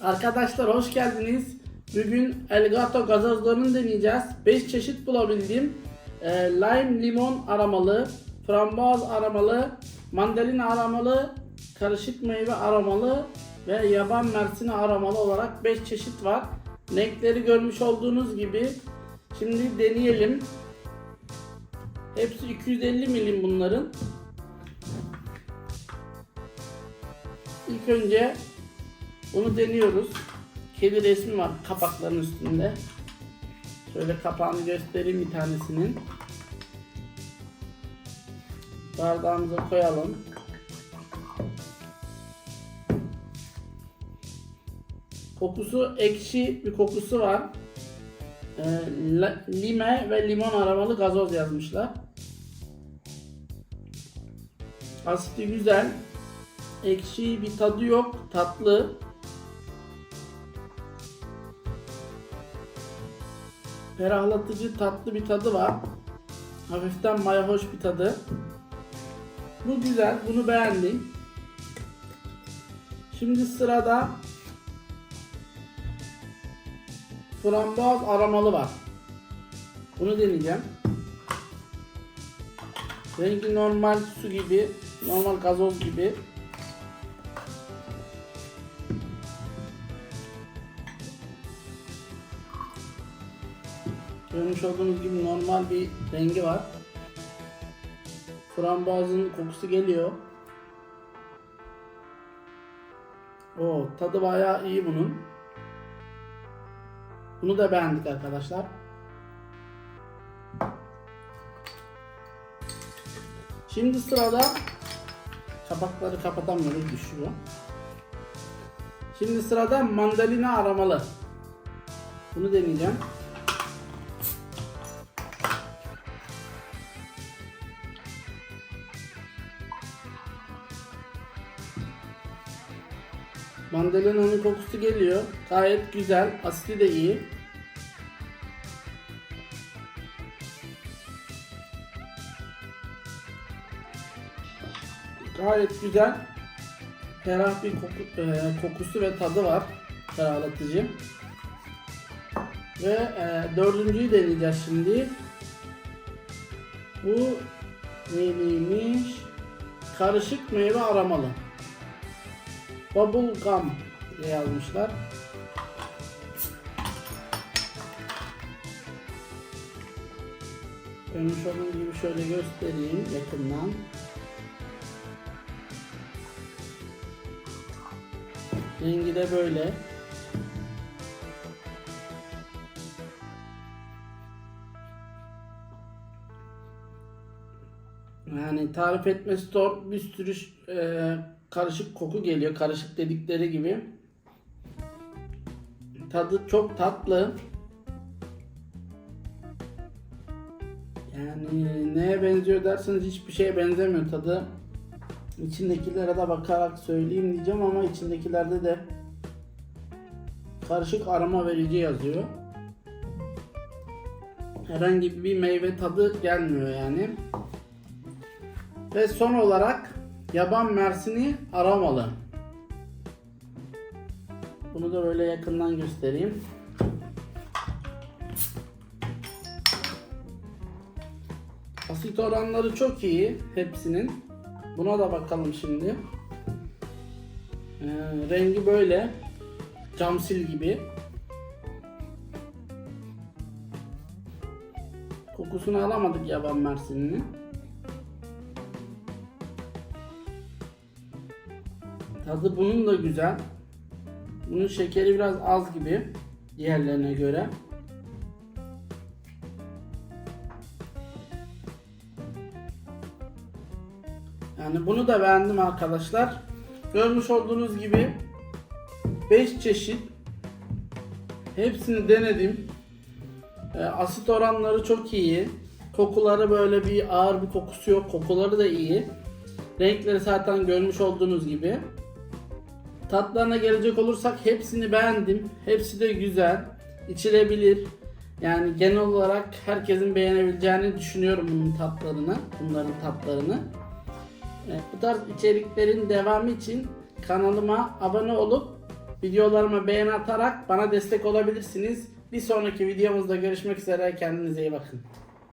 Arkadaşlar hoş geldiniz. Bugün Elgato gazozlarını deneyeceğiz. 5 çeşit bulabildim. Ee, lime limon aromalı, frambuaz aromalı, mandalina aromalı, karışık meyve aromalı ve yaban mersini aromalı olarak 5 çeşit var. Renkleri görmüş olduğunuz gibi. Şimdi deneyelim. Hepsi 250 milim bunların. İlk önce bunu deniyoruz. Kedi resmi var kapakların üstünde. Şöyle kapağını göstereyim bir tanesinin. Bardağımıza koyalım. Kokusu ekşi bir kokusu var. Ee, lime ve limon aromalı gazoz yazmışlar. Asiti güzel. Ekşi bir tadı yok. Tatlı. Ferahlatıcı tatlı bir tadı var. Hafiften mayahoş bir tadı. Bu güzel. Bunu beğendim. Şimdi sırada frambuaz aromalı var. Bunu deneyeceğim. Rengi normal su gibi, normal gazoz gibi. Görmüş olduğunuz gibi normal bir rengi var. Frambuazın kokusu geliyor. O tadı bayağı iyi bunun. Bunu da beğendik arkadaşlar. Şimdi sırada kapakları kapatamıyoruz düşüyor. Şimdi sırada mandalina aromalı. Bunu deneyeceğim. Mandalina'nın kokusu geliyor. Gayet güzel. Asidi de iyi. Gayet güzel. Ferah bir koku, e, kokusu ve tadı var. Ferahlatıcı. Ve e, dördüncüyü deneyeceğiz şimdi. Bu neymiş? Karışık meyve aromalı. Bubble gum diye yazmışlar. Görmüş olduğunuz gibi şöyle göstereyim yakından. Rengi de böyle. Yani tarif etmesi zor bir sürü e, karışık koku geliyor. Karışık dedikleri gibi. Tadı çok tatlı. Yani neye benziyor derseniz hiçbir şeye benzemiyor tadı. İçindekilere de bakarak söyleyeyim diyeceğim ama içindekilerde de karışık aroma verici yazıyor. Herhangi bir meyve tadı gelmiyor yani. Ve son olarak yaban mersini aromalı. Bunu da böyle yakından göstereyim. Asit oranları çok iyi hepsinin. Buna da bakalım şimdi. Ee, rengi böyle. Camsil gibi. Kokusunu alamadık yaban mersinini. Tadı bunun da güzel. Bunun şekeri biraz az gibi diğerlerine göre. Yani bunu da beğendim arkadaşlar. Görmüş olduğunuz gibi 5 çeşit hepsini denedim. E, asit oranları çok iyi. Kokuları böyle bir ağır bir kokusu yok. Kokuları da iyi. Renkleri zaten görmüş olduğunuz gibi. Tatlarına gelecek olursak hepsini beğendim. Hepsi de güzel. İçilebilir. Yani genel olarak herkesin beğenebileceğini düşünüyorum bunun tatlarını. Bunların tatlarını. Evet, bu tarz içeriklerin devamı için kanalıma abone olup Videolarıma beğeni atarak bana destek olabilirsiniz. Bir sonraki videomuzda görüşmek üzere. Kendinize iyi bakın.